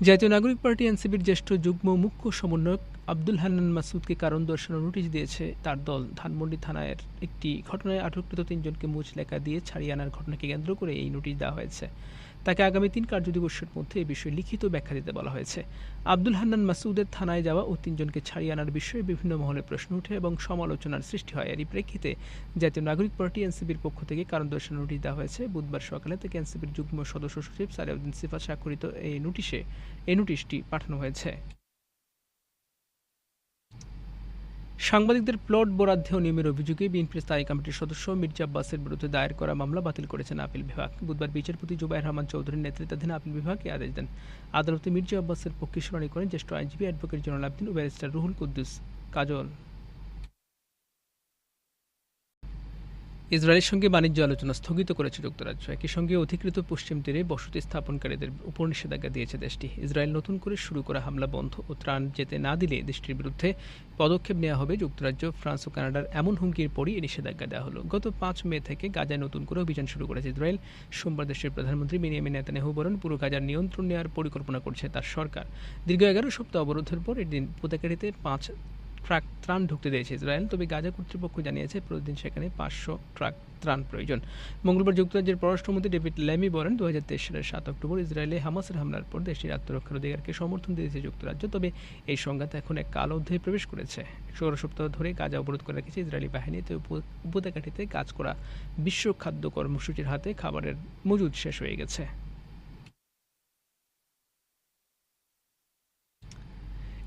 জাতীয় নাগরিক পার্টি এনসিপির জ্যেষ্ঠ যুগ্ম মুখ্য সমন্বয়ক আব্দুল হান্নান মাসুদকে কারণ দর্শানোর নোটিশ দিয়েছে। তার দল ধানমন্ডি থানার একটি ঘটনায় আটককৃত তিনজনকে মুচ লেখা দিয়ে ছাড়িয়ে আনার ঘটনাকে কেন্দ্র করে এই নোটিশ দেওয়া হয়েছে। তাকে আগামী তিন কার্যদিবসের মধ্যে এই বিষয়ে লিখিত ব্যাখ্যা দিতে বলা হয়েছে। আব্দুল হান্নান মাসুদের থানায় যাওয়া ও তিনজনকে ছাড়িয়ে আনার বিষয়ে বিভিন্ন মহলে প্রশ্ন ওঠে এবং সমালোচনার সৃষ্টি হয়। এরই প্রেক্ষিতে জাতীয় নাগরিক পার্টি এনসিপির পক্ষ থেকে কারণ দর্শানোর নোটিশ দেওয়া হয়েছে। বুধবার সকালে থেকে এনসিপির যুগ্ম সদস্য সচিব সালেউদ্দিন সিফা স্বাক্ষরিত এই নোটিশে, এই নোটিশটি পাঠানো হয়েছে। সাংবাদিকদের প্লট বরাদ্দে অনিয়মের অভিযোগে বিএনপির স্থায়ী কমিটির সদস্য মির্জা আব্বাসের বিরুদ্ধে দায়ের করা মামলা বাতিল করেছেন আপিল বিভাগ। বুধবার বিচারপতি জুবাইর রহমান চৌধুরীর নেতৃত্বাধীন আপিল বিভাগ এই আদেশ দেন। আদালতে মির্জা আব্বাসের পক্ষে শুনানি করেন জ্যেষ্ঠ আইনজীবী অ্যাডভোকেট জয়নাল আবদিন ও ব্যারিস্টার রুহুল কুদ্দুস। কাজল ইসরায়েলের সঙ্গে বাণিজ্য আলোচনা স্থগিত করেছে যুক্তরাজ্য। একই সঙ্গে অধিকৃত পশ্চিম তীরে বসতি স্থাপনকারীদের উপর নিষেধাজ্ঞা দিয়েছে দেশটি। ইসরায়েল নতুন করে শুরু করা হামলা বন্ধ ও ত্রাণ যেতে না দিলে দেশটির বিরুদ্ধে পদক্ষেপ নেওয়া হবে। যুক্তরাজ্য, ফ্রান্স ও কানাডার এমন হুমকির পরই এই নিষেধাজ্ঞা দেওয়া হলো। গত পাঁচ মে থেকে গাজায় নতুন করে অভিযান শুরু করেছে ইসরায়েল। সোমবার দেশের প্রধানমন্ত্রী বেনিয়ামিন নেতানিয়াহু বলেন, পুরো গাজার নিয়ন্ত্রণ নেওয়ার পরিকল্পনা করছে তার সরকার। দীর্ঘ এগারো সপ্তাহ অবরোধের পর এদিন উপত্যকাটিতে পাঁচ ট্রাক ত্রাণ ঢুকতে দিয়েছে ইসরায়েল। তবে গাজা কর্তৃপক্ষ জানিয়েছে, প্রতিদিন সেখানে পাঁচশো ট্রাক ত্রাণ প্রয়োজন। মঙ্গলবার যুক্তরাজ্যের পররাষ্ট্রমন্ত্রী ডেভিড ল্যামি বলেন দু হাজার তেইশ সালের সাত অক্টোবর ইসরায়েলে হামাসের হামলার পর দেশটির আত্মরক্ষার অধিকারকে সমর্থন দিয়েছে যুক্তরাজ্য। তবে এই সংঘাত এখন এক কাল অধ্যায়ে প্রবেশ করেছে। ষোলো সপ্তাহ ধরে গাজা অবরোধ করে রেখেছে ইসরায়েলি বাহিনীতে উপত্যকাটিতে কাজ করা বিশ্ব খাদ্য কর্মসূচির হাতে খাবারের মজুদ শেষ হয়ে গেছে।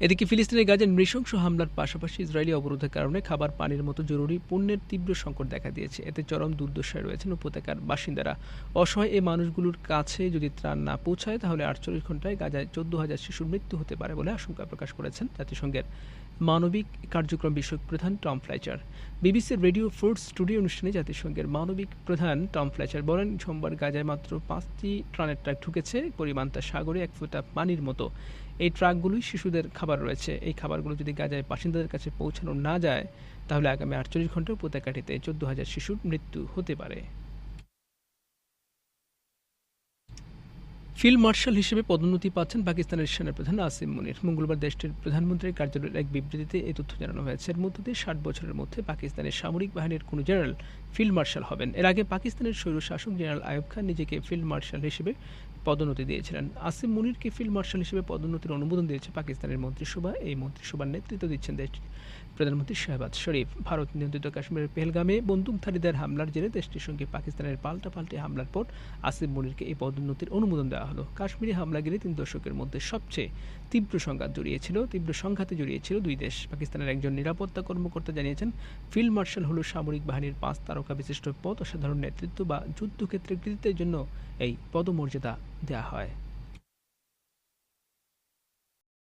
এদিকে ফিলিস্তিনের গাজে নৃশংস হামলার পাশাপাশি ইসরায়েলি অবরোধের কারণে খাবার, পানির মতো জরুরি পণ্যের তীব্র সংকট দেখা দিয়েছে। এতে চরম দুর্দশায় রয়েছেন উপত্যকার বাসিন্দারা। অসহায় এই মানুষগুলোর কাছে যদি ত্রাণ না পৌঁছায়, তাহলে আটচল্লিশ ঘন্টায় গাজায় চোদ্দ হাজার শিশুর মৃত্যু হতে পারে বলে আশঙ্কা প্রকাশ করেছেন জাতিসংঘের মানবিক কার্যক্রম বিষয়ক প্রধান টম ফ্লাইচার বিবিসির রেডিও ফোর্ট স্টুডিও অনুষ্ঠানে জাতিসংঘের মানবিক প্রধান টম ফ্লাইচার বলেন, সোমবার গাজায় মাত্র পাঁচটি ট্রানের ট্রাক ঢুকেছে। পরিমাণ তা সাগরে এক ফোঁটা পানির মতো। এই ট্রাকগুলোই শিশুদের খাবার রয়েছে, এই খাবারগুলো যদি গাজায় বাসিন্দাদের কাছে পৌঁছানো না যায়, তাহলে আগামী আটচল্লিশ ঘণ্টা উপত্যকাটিতে চোদ্দ হাজার শিশুর মৃত্যু হতে পারে। ফিল্ড মার্শাল হিসেবে পদোন্নতি পাচ্ছেন পাকিস্তানের সেনাপ্রধান আসিম মুনির। মঙ্গলবার দেশটির প্রধানমন্ত্রীর কার্যালয়ের এক বিবৃতিতে এই তথ্য জানানো হয়েছে। এর মধ্য দিয়ে ষাট বছরের মধ্যে পাকিস্তানের সামরিক বাহিনীর কোনো জেনারেল ফিল্ড মার্শাল হবেন। এর আগে পাকিস্তানের স্বৈরশাসক জেনারেল আয়ুব খান নিজেকে ফিল্ড মার্শাল হিসেবে পদোন্নতি দিয়েছিলেন। আসিম মুনিরকে ফিল্ড মার্শাল হিসেবে পদোন্নতির অনুমোদন দিয়েছে? পাকিস্তানের মন্ত্রিসভা, এই মন্ত্রিসভার নেতৃত্ব দিচ্ছেন দেশটির প্রধানমন্ত্রী শাহবাজ শরীফ। ভারত নিয়ন্ত্রিত কাশ্মীরের পেহলগামে বন্দুকধারীদের হামলার জেরে দেশটির সঙ্গে পাকিস্তানের পাল্টা পাল্টে হামলার পর আসিম মুনিরকে এই পদোন্নতির অনুমোদন দেওয়া হলো। কাশ্মীরি হামলাগিরি তিন দশকের মধ্যে সবচেয়ে তীব্র সংঘাত জড়িয়েছিল, তীব্র সংঘাতে জড়িয়েছিল দুই দেশ। পাকিস্তানের একজন নিরাপত্তা কর্মকর্তা জানিয়েছেন, ফিল্ড মার্শাল হল সামরিক বাহিনীর পাঁচ তারকা বিশিষ্ট পদ অসাধারণ নেতৃত্ব বা যুদ্ধক্ষেত্রে কৃতিত্বের জন্য এই পদমর্যাদা দেওয়া হয়